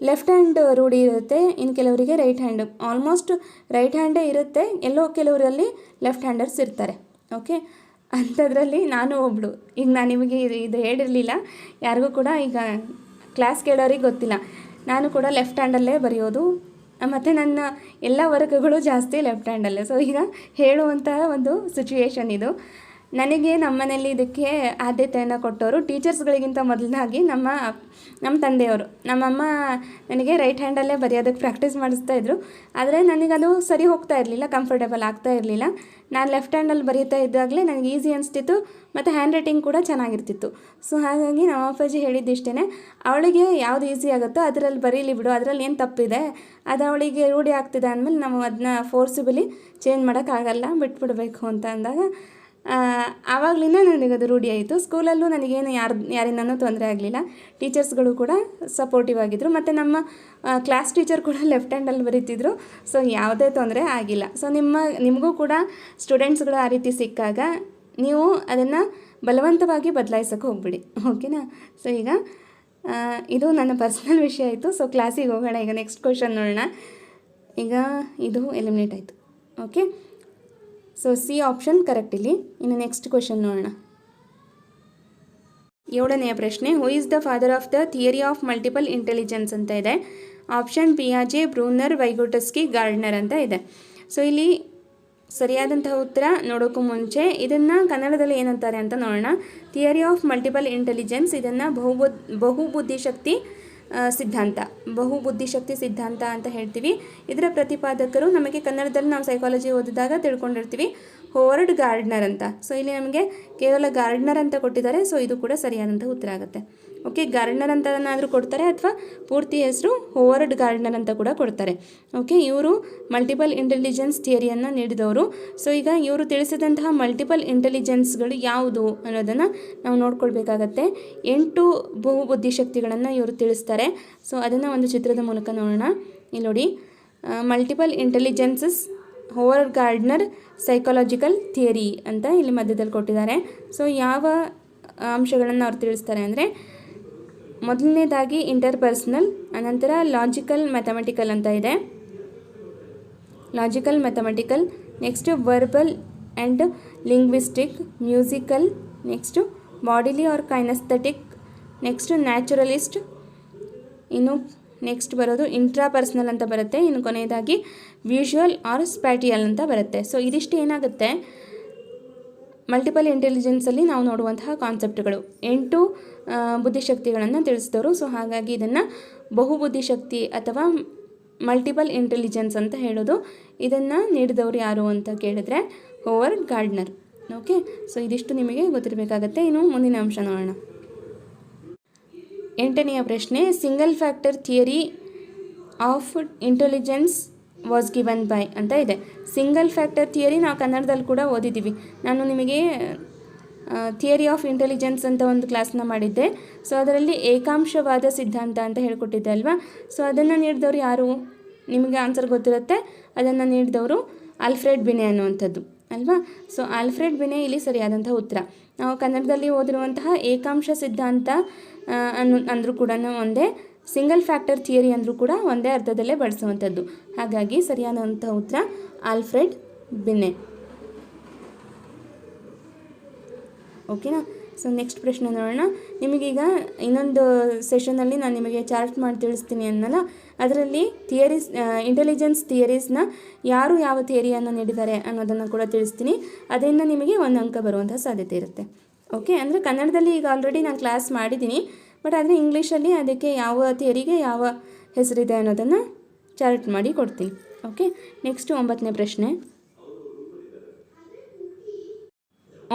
Speaker 1: ಲೆಫ್ಟ್ ಹ್ಯಾಂಡ್ ರೂಢಿ ಇರುತ್ತೆ ಇನ್ನು ಕೆಲವರಿಗೆ ರೈಟ್ ಹ್ಯಾಂಡ್ ಆಲ್ಮೋಸ್ಟ್ ರೈಟ್ ಹ್ಯಾಂಡೇ ಇರುತ್ತೆ, ಎಲ್ಲೋ ಕೆಲವರಲ್ಲಿ ಲೆಫ್ಟ್ ಹ್ಯಾಂಡರ್ಸ್ ಇರ್ತಾರೆ. ಓಕೆ ಅಂಥದ್ರಲ್ಲಿ ನಾನು ಒಬ್ಳು. ಈಗ ನಾನು ನಿಮಗೆ ಇದು ಇದು ಹೇಳಿರಲಿಲ್ಲ. ಯಾರಿಗೂ ಕೂಡ ಈಗ ಕ್ಲಾಸ್ ಕೇಳೋರಿಗೆ ಗೊತ್ತಿಲ್ಲ. ನಾನು ಕೂಡ ಲೆಫ್ಟ್ ಹ್ಯಾಂಡಲ್ಲೇ ಬರೆಯೋದು. ಮತ್ತು ನನ್ನ ಎಲ್ಲ ವರ್ಕ್ಗಳು ಜಾಸ್ತಿ ಲೆಫ್ಟ್ ಹ್ಯಾಂಡಲ್ಲೇ ಸೊ ಈಗ ಹೇಳುವಂತಹ ಒಂದು ಸಿಚುಯೇಷನ್ ಇದು. ನನಗೆ ನಮ್ಮ ಮನೇಲಿ ಇದಕ್ಕೆ ಆದ್ಯತೆಯನ್ನು ಕೊಟ್ಟವರು ಟೀಚರ್ಸ್ಗಳಿಗಿಂತ ಮೊದಲನಾಗಿ ನಮ್ಮ ನಮ್ಮ ತಂದೆಯವರು. ನಮ್ಮಮ್ಮ ನನಗೆ ರೈಟ್ ಹ್ಯಾಂಡಲ್ಲೇ ಬರೆಯೋದಕ್ಕೆ ಪ್ರಾಕ್ಟೀಸ್ ಮಾಡಿಸ್ತಾ ಇದ್ದರು ಆದರೆ ನನಗದು ಸರಿ ಹೋಗ್ತಾ ಇರಲಿಲ್ಲ ಕಂಫರ್ಟೇಬಲ್ ಆಗ್ತಾ ಇರಲಿಲ್ಲ. ನಾನು ಲೆಫ್ಟ್ ಹ್ಯಾಂಡಲ್ಲಿ ಬರೀತಾ ಇದ್ದಾಗಲೇ ನನಗೆ ಈಸಿ ಅನಿಸ್ತಿತ್ತು ಮತ್ತು ಹ್ಯಾಂಡ್ ರೈಟಿಂಗ್ ಕೂಡ ಚೆನ್ನಾಗಿರ್ತಿತ್ತು. ಸೊ ಹಾಗಾಗಿ ನಮ್ಮ ಅಪ್ಪಾಜಿ ಹೇಳಿದ್ದಿಷ್ಟೇ ಅವಳಿಗೆ ಯಾವುದು ಈಸಿ ಆಗುತ್ತೋ ಅದರಲ್ಲಿ ಬರೀಲಿ ಬಿಡು, ಅದರಲ್ಲಿ ಏನು ತಪ್ಪಿದೆ? ಅದು ಅವಳಿಗೆ ರೂಢಿ ಆಗ್ತಿದೆ ಅಂದಮೇಲೆ ನಾವು ಅದನ್ನ ಫೋರ್ಸಿಬಲಿ ಚೇಂಜ್ ಮಾಡೋಕ್ಕಾಗಲ್ಲ, ಬಿಟ್ಬಿಡಬೇಕು ಅಂತ ಅಂದಾಗ ಆವಾಗಲಿಂದ ಅದು ರೂಢಿ ಆಯಿತು. ಸ್ಕೂಲಲ್ಲೂ ನನಗೇನು ಯಾರು, ಯಾರಿಂದನೂ ತೊಂದರೆ ಆಗಲಿಲ್ಲ. ಟೀಚರ್ಸ್ಗಳು ಕೂಡ ಸಪೋರ್ಟಿವ್ ಆಗಿದ್ದರು ಮತ್ತು ನಮ್ಮ ಕ್ಲಾಸ್ ಟೀಚರ್ ಕೂಡ [LAUGHS] ಲೆಫ್ಟ್ ಹ್ಯಾಂಡಲ್ಲಿ ಬರೀತಿದ್ರು. ಸೊ ಯಾವುದೇ ತೊಂದರೆ ಆಗಿಲ್ಲ. ಸೊ ನಿಮ್ಮ, ನಿಮಗೂ ಕೂಡ ಸ್ಟೂಡೆಂಟ್ಸ್ಗಳು ಆ ರೀತಿ ಸಿಕ್ಕಾಗ ನೀವು ಅದನ್ನು ಬಲವಂತವಾಗಿ ಬದಲಾಯಿಸೋಕೆ ಹೋಗ್ಬಿಡಿ. ಓಕೆನಾ ಸೊ ಈಗ ಇದು ನನ್ನ ಪರ್ಸ್ನಲ್ [LAUGHS] ವಿಷಯ ಆಯಿತು. ಸೊ ಕ್ಲಾಸಿಗೆ ಹೋಗೋಣ. ಈಗ ನೆಕ್ಸ್ಟ್ ಕ್ವಶನ್ ನೋಡೋಣ. ಈಗ ಇದು ಎಲಿಮಿನೇಟ್ ಆಯಿತು. Okay so C option correct ಇಲ್ಲಿ. ಇನ್ನು ನೆಕ್ಸ್ಟ್ ಕ್ವೆಶನ್ ನೋಡೋಣ. ಏಳನೆಯ ಪ್ರಶ್ನೆ who is the father of the theory of multiple intelligence ಅಂತ ಇದೆ. ಆಪ್ಷನ್ ಪಿಯಾಜೆ ಬ್ರೂನರ್, ವೈಗೋಟಸ್ಕಿ, ಗಾರ್ಡ್ನರ್ ಅಂತ ಇದೆ. ಸೊ ಇಲ್ಲಿ ಸರಿಯಾದಂತಹ ಉತ್ತರ ನೋಡೋಕ್ಕೂ ಮುಂಚೆ, ಇದನ್ನು ಕನ್ನಡದಲ್ಲಿ ಏನಂತಾರೆ ಅಂತ ನೋಡೋಣ. ಥಿಯರಿ ಆಫ್ ಮಲ್ಟಿಪಲ್ ಇಂಟೆಲಿಜೆನ್ಸ್ ಇದನ್ನು ಬಹುಬುದ್ ಬಹುಬುದ್ಧಿಶಕ್ತಿ ಸಿದ್ಧಾಂತ. ಬಹುಬುದ್ಧಿಶಕ್ತಿ ಸಿದ್ಧಾಂತ ಅಂತ ಹೇಳ್ತೀವಿ. ಇದರ ಪ್ರತಿಪಾದಕರು ನಮಗೆ ಕನ್ನಡದಲ್ಲಿ ನಾವು ಸೈಕಾಲಜಿ ಓದಿದಾಗ ತಿಳ್ಕೊಂಡಿರ್ತೀವಿ. ಹೋವರ್ಡ್ ಗಾರ್ಡ್ನರ್ ಅಂತ. ಸೊ ಇಲ್ಲಿ ನಮಗೆ ಕೇವಲ ಗಾರ್ಡ್ನರ್ ಅಂತ ಕೊಟ್ಟಿದ್ದಾರೆ. ಸೊ ಇದು ಕೂಡ ಸರಿಯಾದಂಥ ಉತ್ತರ ಆಗುತ್ತೆ. ಓಕೆ ಗಾರ್ಡ್ನರ್ ಅಂತನಾದರೂ ಕೊಡ್ತಾರೆ ಅಥವಾ ಪೂರ್ತಿ ಹೆಸರು ಹೋವರ್ಡ್ ಗಾರ್ಡ್ನರ್ ಅಂತ ಕೂಡ ಕೊಡ್ತಾರೆ. ಓಕೆ ಇವರು ಮಲ್ಟಿಪಲ್ ಇಂಟೆಲಿಜೆನ್ಸ್ ಥಿಯರಿಯನ್ನು ನೀಡಿದವರು. ಸೊ ಈಗ ಇವರು ತಿಳಿಸಿದಂತಹ ಮಲ್ಟಿಪಲ್ ಇಂಟೆಲಿಜೆನ್ಸ್ಗಳು ಯಾವುದು ಅನ್ನೋದನ್ನು ನಾವು ನೋಡ್ಕೊಳ್ಬೇಕಾಗತ್ತೆ. ಎಂಟು ಬಹುಬುದ್ಧಿ ಶಕ್ತಿಗಳನ್ನು ಇವರು ತಿಳಿಸ್ತಾರೆ. ಸೊ ಅದನ್ನು ಒಂದು ಚಿತ್ರದ ಮೂಲಕ ನೋಡೋಣ. ಇಲ್ಲಿ ನೋಡಿ. Multiple intelligences Howard Gardner psychological theory ಅಂತ ಇಲ್ಲಿ ಮಧ್ಯದಲ್ಲಿ ಕೊಟ್ಟಿದ್ದಾರೆ. ಸೊ ಯಾವ ಅಂಶಗಳನ್ನು ಅವ್ರು ತಿಳಿಸ್ತಾರೆ ಅಂದರೆ ಮೊದಲನೇದಾಗಿ ಇಂಟರ್ಪರ್ಸ್ನಲ್ ಅನಂತರ ಲಾಜಿಕಲ್ ಮ್ಯಾಥಮೆಟಿಕಲ್ ಅಂತ ಇದೆ. Logical mathematical next verbal and linguistic musical next bodily or kinesthetic next naturalist ಇನ್ನು ನೆಕ್ಸ್ಟ್ ಬರೋದು ಇಂಟ್ರಾ ಪರ್ಸ್ನಲ್ ಅಂತ ಬರುತ್ತೆ. ಇನ್ನು ಕೊನೆಯದಾಗಿ ವಿಷುವಲ್ ಆರ್ ಸ್ಪ್ಯಾಟಿಯಲ್ ಅಂತ ಬರುತ್ತೆ. ಸೊ ಇದಿಷ್ಟು ಏನಾಗುತ್ತೆ? ಮಲ್ಟಿಪಲ್ ಇಂಟೆಲಿಜೆನ್ಸಲ್ಲಿ ನಾವು ನೋಡುವಂತಹ ಕಾನ್ಸೆಪ್ಟ್ಗಳು ಎಂಟು ಬುದ್ಧಿಶಕ್ತಿಗಳನ್ನು ತಿಳಿಸಿದವರು. ಸೊ ಹಾಗಾಗಿ ಇದನ್ನು ಬಹುಬುದ್ಧಿಶಕ್ತಿ ಅಥವಾ ಮಲ್ಟಿಪಲ್ ಇಂಟೆಲಿಜೆನ್ಸ್ ಅಂತ ಹೇಳೋದು. ಇದನ್ನು ನೀಡಿದವರು ಯಾರು ಅಂತ ಕೇಳಿದ್ರೆ ಹೋವರ್ ಗಾರ್ಡ್ನರ್ ಓಕೆ ಸೊ ಇದಿಷ್ಟು ನಿಮಗೆ ಗೊತ್ತಿರಬೇಕಾಗತ್ತೆ. ಇನ್ನು ಮುಂದಿನ ಅಂಶ ನೋಡೋಣ. ಎಂಟನೆಯ ಪ್ರಶ್ನೆ single factor theory of intelligence was given by ಅಂತ ಇದೆ. ಸಿಂಗಲ್ ಫ್ಯಾಕ್ಟರ್ ಥಿಯರಿ ನಾವು ಕನ್ನಡದಲ್ಲಿ ಕೂಡ ಓದಿದ್ದೀವಿ. ನಾನು ನಿಮಗೆ ಥಿಯರಿ ಆಫ್ ಇಂಟೆಲಿಜೆನ್ಸ್ ಅಂತ ಒಂದು ಕ್ಲಾಸ್ನ ಮಾಡಿದ್ದೆ. ಸೊ ಅದರಲ್ಲಿ ಏಕಾಂಶವಾದ ಸಿದ್ಧಾಂತ ಅಂತ ಹೇಳ್ಕೊಟ್ಟಿದ್ದೆ ಅಲ್ವಾ? ಸೊ ಅದನ್ನು ನೀಡಿದವರು ಯಾರು? ನಿಮಗೆ ಆನ್ಸರ್ ಗೊತ್ತಿರುತ್ತೆ. ಅದನ್ನು ನೀಡಿದವರು ಆಲ್ಫ್ರೆಡ್ ಬಿನೆ ಅನ್ನುವಂಥದ್ದು, ಅಲ್ವಾ? ಸೊ ಆಲ್ಫ್ರೆಡ್ ಬಿನೆ ಇಲ್ಲಿ ಸರಿಯಾದಂಥ ಉತ್ತರ. ನಾವು ಕನ್ನಡದಲ್ಲಿ ಓದಿರುವಂತಹ ಏಕಾಂಶ ಸಿದ್ಧಾಂತ ಅನ್ನು ಅಂದರೂ ಕೂಡ ಒಂದೇ. ಸಿಂಗಲ್ ಫ್ಯಾಕ್ಟರ್ ಥಿಯರಿ ಅಂದರೂ ಕೂಡ ಒಂದೇ ಅರ್ಥದಲ್ಲೇ ಬಳಸುವಂಥದ್ದು. ಹಾಗಾಗಿ ಸರಿಯಾದಂಥ ಉತ್ತರ ಆಲ್ಫ್ರೆಡ್ ಬಿನ್ನೆ. ಓಕೆನಾ ಸೊ ನೆಕ್ಸ್ಟ್ ಪ್ರಶ್ನೆ ನೋಡೋಣ. ನಿಮಗೀಗ ಇನ್ನೊಂದು ಸೆಷನಲ್ಲಿ ನಾನು ನಿಮಗೆ ಚಾರ್ಟ್ ಮಾಡಿ ತಿಳಿಸ್ತೀನಿ ಅನ್ನಲ್ಲ. ಅದರಲ್ಲಿ ಥಿಯರೀಸ್ ಇಂಟೆಲಿಜೆನ್ಸ್ ಥಿಯರೀಸ್ನ ಯಾರು ಯಾವ ಥಿಯರಿಯನ್ನು ನೀಡಿದ್ದಾರೆ ಅನ್ನೋದನ್ನು ಕೂಡ ತಿಳಿಸ್ತೀನಿ. ಅದರಿಂದ ನಿಮಗೆ ಒಂದು ಅಂಕ ಬರುವಂಥ ಸಾಧ್ಯತೆ ಇರುತ್ತೆ. ಓಕೆ ಅಂದರೆ ಕನ್ನಡದಲ್ಲಿ ಈಗ ಆಲ್ರೆಡಿ ನಾನು ಕ್ಲಾಸ್ ಮಾಡಿದ್ದೀನಿ. ಬಟ್ ಆದರೆ ಇಂಗ್ಲೀಷಲ್ಲಿ ಅದಕ್ಕೆ ಯಾವ ಥಿಯರಿಗೆ ಯಾವ ಹೆಸರಿದೆ ಅನ್ನೋದನ್ನು ಚಾರ್ಟ್ ಮಾಡಿ ಕೊಡ್ತೀನಿ. ಓಕೆ ನೆಕ್ಸ್ಟು ಒಂಬತ್ತನೇ ಪ್ರಶ್ನೆ.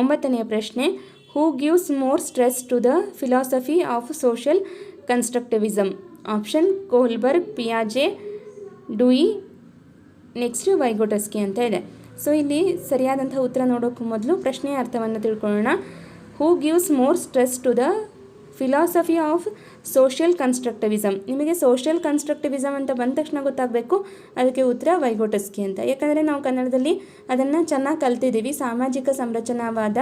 Speaker 1: ಒಂಬತ್ತನೆಯ ಪ್ರಶ್ನೆ. Who gives more stress to the philosophy of social constructivism option Kohlberg ಪಿಯಾಜೆ Dewey next Vygotsky ಅಂತ ಇದೆ. ಸೊ ಇಲ್ಲಿ ಸರಿಯಾದಂಥ ಉತ್ತರ ನೋಡೋಕ್ಕೂ ಮೊದಲು ಪ್ರಶ್ನೆಯ ಅರ್ಥವನ್ನು ತಿಳ್ಕೊಳ್ಳೋಣ. Who gives more stress to the philosophy of social constructivism ನಿಮಗೆ ಸೋಷಿಯಲ್ ಕನ್ಸ್ಟ್ರಕ್ಟಿವಿಸಮ್ ಅಂತ ಬಂದ ತಕ್ಷಣ ಗೊತ್ತಾಗಬೇಕು. ಅದಕ್ಕೆ ಉತ್ತರ ವೈಗೋಟಸ್ಕಿ ಅಂತ. ಯಾಕಂದರೆ ನಾವು ಕನ್ನಡದಲ್ಲಿ ಅದನ್ನು ಚೆನ್ನಾಗಿ ಕಲ್ತಿದ್ದೀವಿ. ಸಾಮಾಜಿಕ ಸಂರಚನಾವಾದ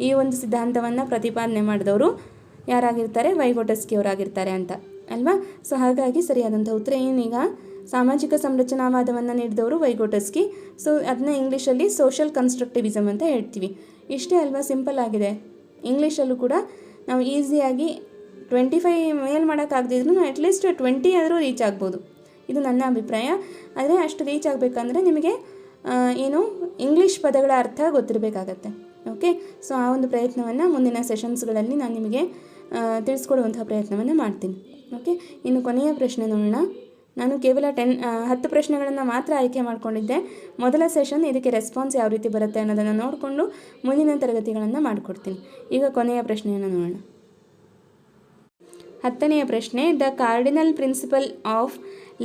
Speaker 1: ಈ ಒಂದು ಸಿದ್ಧಾಂತವನ್ನು ಪ್ರತಿಪಾದನೆ ಮಾಡಿದವರು ಯಾರಾಗಿರ್ತಾರೆ? ವೈಗೋಟಸ್ಕಿ ಅವರಾಗಿರ್ತಾರೆ ಅಂತ. ಅಲ್ವಾ? ಸೊ ಹಾಗಾಗಿ ಸರಿಯಾದಂಥ ಉತ್ತರ ಏನೀಗ? ಸಾಮಾಜಿಕ ಸಂರಚನಾವಾದವನ್ನು ನೀಡಿದವರು ವೈಗೋಟಸ್ಕಿ. ಸೊ ಅದನ್ನ ಇಂಗ್ಲೀಷಲ್ಲಿ ಸೋಷಿಯಲ್ ಕನ್ಸ್ಟ್ರಕ್ಟಿವಿಸಮ್ ಅಂತ ಹೇಳ್ತೀವಿ. ಇಷ್ಟೇ ಅಲ್ವಾ? ಸಿಂಪಲ್ ಆಗಿದೆ. ಇಂಗ್ಲೀಷಲ್ಲೂ ಕೂಡ ನಾವು ಈಸಿಯಾಗಿ ಟ್ವೆಂಟಿ ಫೈವ್ ಮೇಲ್ ಮಾಡೋಕ್ಕಾಗದಿದ್ರು ಅಟ್ಲೀಸ್ಟ್ ಟ್ವೆಂಟಿ ಆದರೂ ರೀಚ್ ಆಗ್ಬೋದು. ಇದು ನನ್ನ ಅಭಿಪ್ರಾಯ. ಆದರೆ ಅಷ್ಟು ರೀಚ್ ಆಗಬೇಕಂದ್ರೆ ನಿಮಗೆ ಏನು ಇಂಗ್ಲೀಷ್ ಪದಗಳ ಅರ್ಥ ಗೊತ್ತಿರಬೇಕಾಗತ್ತೆ. ಓಕೆ? ಸೊ, ಆ ಒಂದು ಪ್ರಯತ್ನವನ್ನು ಮುಂದಿನ ಸೆಷನ್ಸ್ಗಳಲ್ಲಿ ನಾನು ನಿಮಗೆ ತಿಳಿಸ್ಕೊಡುವಂತಹ ಪ್ರಯತ್ನವನ್ನು ಮಾಡ್ತೀನಿ. ಓಕೆ? ಇನ್ನು ಕೊನೆಯ ಪ್ರಶ್ನೆ ನೋಡೋಣ. ನಾನು ಕೇವಲ ಟೆನ್ ಹತ್ತು ಪ್ರಶ್ನೆಗಳನ್ನು ಮಾತ್ರ ಆಯ್ಕೆ ಮಾಡಿಕೊಂಡಿದ್ದೆ. ಮೊದಲ ಸೆಷನ್ ಇದಕ್ಕೆ ರೆಸ್ಪಾನ್ಸ್ ಯಾವ ರೀತಿ ಬರುತ್ತೆ ಅನ್ನೋದನ್ನು ನೋಡಿಕೊಂಡು ಮುಂದಿನ ತರಗತಿಗಳನ್ನು ಮಾಡಿಕೊಡ್ತೀನಿ. ಈಗ ಕೊನೆಯ ಪ್ರಶ್ನೆಯನ್ನು ನೋಡೋಣ. ಹತ್ತನೆಯ ಪ್ರಶ್ನೆ, the cardinal principle of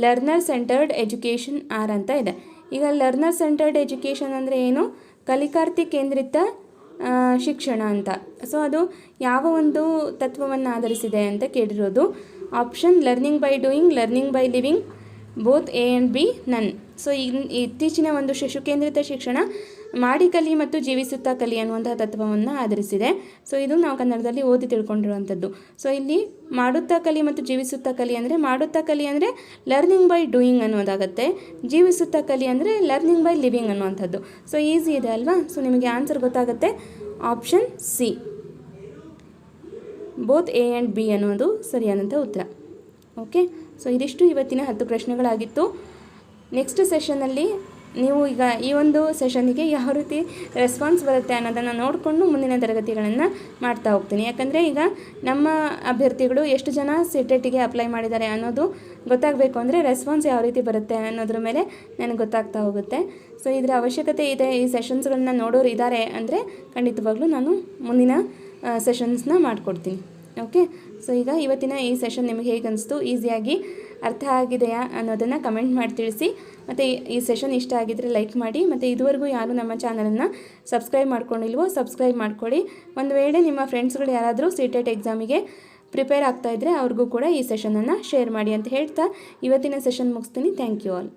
Speaker 1: learner centred education are ಅಂತ ಇದೆ. ಈಗ ಲರ್ನರ್ ಸೆಂಟರ್ಡ್ ಎಜುಕೇಷನ್ ಅಂದರೆ ಏನು? ಕಲಿಕಾರ್ಥಿ ಕೇಂದ್ರಿತ ಶಿಕ್ಷಣ ಅಂತ. ಸೊ ಅದು ಯಾವ ಒಂದು ತತ್ವವನ್ನು ಆಧರಿಸಿದೆ ಅಂತ ಕೇಳಿರೋದು. Option learning by doing learning by living both A and B none so ಇತ್ತೀಚಿನ ಒಂದು ಶಿಶು ಕೇಂದ್ರಿತ ಶಿಕ್ಷಣ ಮಾಡಿ ಕಲಿ ಮತ್ತು ಜೀವಿಸುತ್ತಾ ಕಲಿ ಅನ್ನುವಂತಹ ತತ್ವವನ್ನು ಆಧರಿಸಿದೆ. ಸೊ ಇದು ನಾವು ಕನ್ನಡದಲ್ಲಿ ಓದಿ ತಿಳ್ಕೊಂಡಿರುವಂಥದ್ದು. ಸೊ ಇಲ್ಲಿ ಮಾಡುತ್ತಾ ಕಲಿ ಮತ್ತು ಜೀವಿಸುತ್ತಾ ಕಲಿ ಅಂದರೆ, ಮಾಡುತ್ತಾ ಕಲಿ ಅಂದರೆ ಲರ್ನಿಂಗ್ ಬೈ ಡೂಯಿಂಗ್ ಅನ್ನೋದಾಗುತ್ತೆ ಜೀವಿಸುತ್ತಾ ಕಲಿ ಅಂದರೆ ಲರ್ನಿಂಗ್ ಬೈ ಲಿವಿಂಗ್ ಅನ್ನುವಂಥದ್ದು. ಸೊ ಈಸಿ ಇದೆ ಅಲ್ವಾ? ಸೊ ನಿಮಗೆ ಆನ್ಸರ್ ಗೊತ್ತಾಗುತ್ತೆ. Option C both A and B ಅನ್ನೋದು ಸರಿಯಾದಂಥ ಉತ್ತರ. ಓಕೆ ಸೊ ಇದಿಷ್ಟು ಇವತ್ತಿನ ಹತ್ತು ಪ್ರಶ್ನೆಗಳಾಗಿತ್ತು. ನೆಕ್ಸ್ಟ್ ಸೆಷನಲ್ಲಿ ನೀವು ಈಗ ಈ ಒಂದು ಸೆಷನ್ನಿಗೆ ಯಾವ ರೀತಿ ರೆಸ್ಪಾನ್ಸ್ ಬರುತ್ತೆ ಅನ್ನೋದನ್ನು ನೋಡಿಕೊಂಡು ಮುಂದಿನ ತರಗತಿಗಳನ್ನು ಮಾಡ್ತಾ ಹೋಗ್ತೀನಿ. ಯಾಕಂದರೆ ಈಗ ನಮ್ಮ ಅಭ್ಯರ್ಥಿಗಳು ಎಷ್ಟು ಜನ ಸಿಟೆಟಿಗೆ ಅಪ್ಲೈ ಮಾಡಿದ್ದಾರೆ ಅನ್ನೋದು ಗೊತ್ತಾಗಬೇಕು ಅಂದರೆ ರೆಸ್ಪಾನ್ಸ್ ಯಾವ ರೀತಿ ಬರುತ್ತೆ ಅನ್ನೋದ್ರ ಮೇಲೆ ನನಗೆ ಗೊತ್ತಾಗ್ತಾ ಹೋಗುತ್ತೆ. ಸೊ ಇದರ ಅವಶ್ಯಕತೆ ಇದೆ ಈ ಸೆಷನ್ಸ್ಗಳನ್ನ ನೋಡೋರು ಇದ್ದಾರೆ ಅಂದರೆ ಖಂಡಿತವಾಗ್ಲೂ ನಾನು ಮುಂದಿನ ಸೆಷನ್ಸ್ನ ಮಾಡಿಕೊಡ್ತೀನಿ. ಓಕೆ ಸೊ ಈಗ ಇವತ್ತಿನ ಈ ಸೆಷನ್ ನಿಮಗೆ ಹೇಗೆ ಅನಿಸ್ತು? ಈಸಿಯಾಗಿ ಅರ್ಥ ಆಗಿದೆಯಾ ಅನ್ನೋದನ್ನು ಕಮೆಂಟ್ ಮಾಡಿ ತಿಳಿಸಿ. ಮತ್ತು ಈ ಸೆಷನ್ ಇಷ್ಟ ಆಗಿದ್ದರೆ ಲೈಕ್ ಮಾಡಿ. ಮತ್ತು ಇದುವರೆಗೂ ಯಾರು ನಮ್ಮ ಚಾನಲನ್ನು ಸಬ್ಸ್ಕ್ರೈಬ್ ಮಾಡ್ಕೊಂಡಿಲ್ವೋ ಸಬ್ಸ್ಕ್ರೈಬ್ ಮಾಡ್ಕೊಳ್ಳಿ ಒಂದು ವೇಳೆ ನಿಮ್ಮ ಫ್ರೆಂಡ್ಸ್ಗಳು ಯಾರಾದರೂ ಸಿ ಟೆಟ್ ಎಕ್ಸಾಮಿಗೆ ಪ್ರಿಪೇರ್ ಆಗ್ತಾಯಿದ್ರೆ ಅವ್ರಿಗೂ ಕೂಡ ಈ ಸೆಷನನ್ನು ಶೇರ್ ಮಾಡಿ ಅಂತ ಹೇಳ್ತಾ ಇವತ್ತಿನ ಸೆಷನ್ ಮುಗಿಸ್ತೀನಿ. Thank you all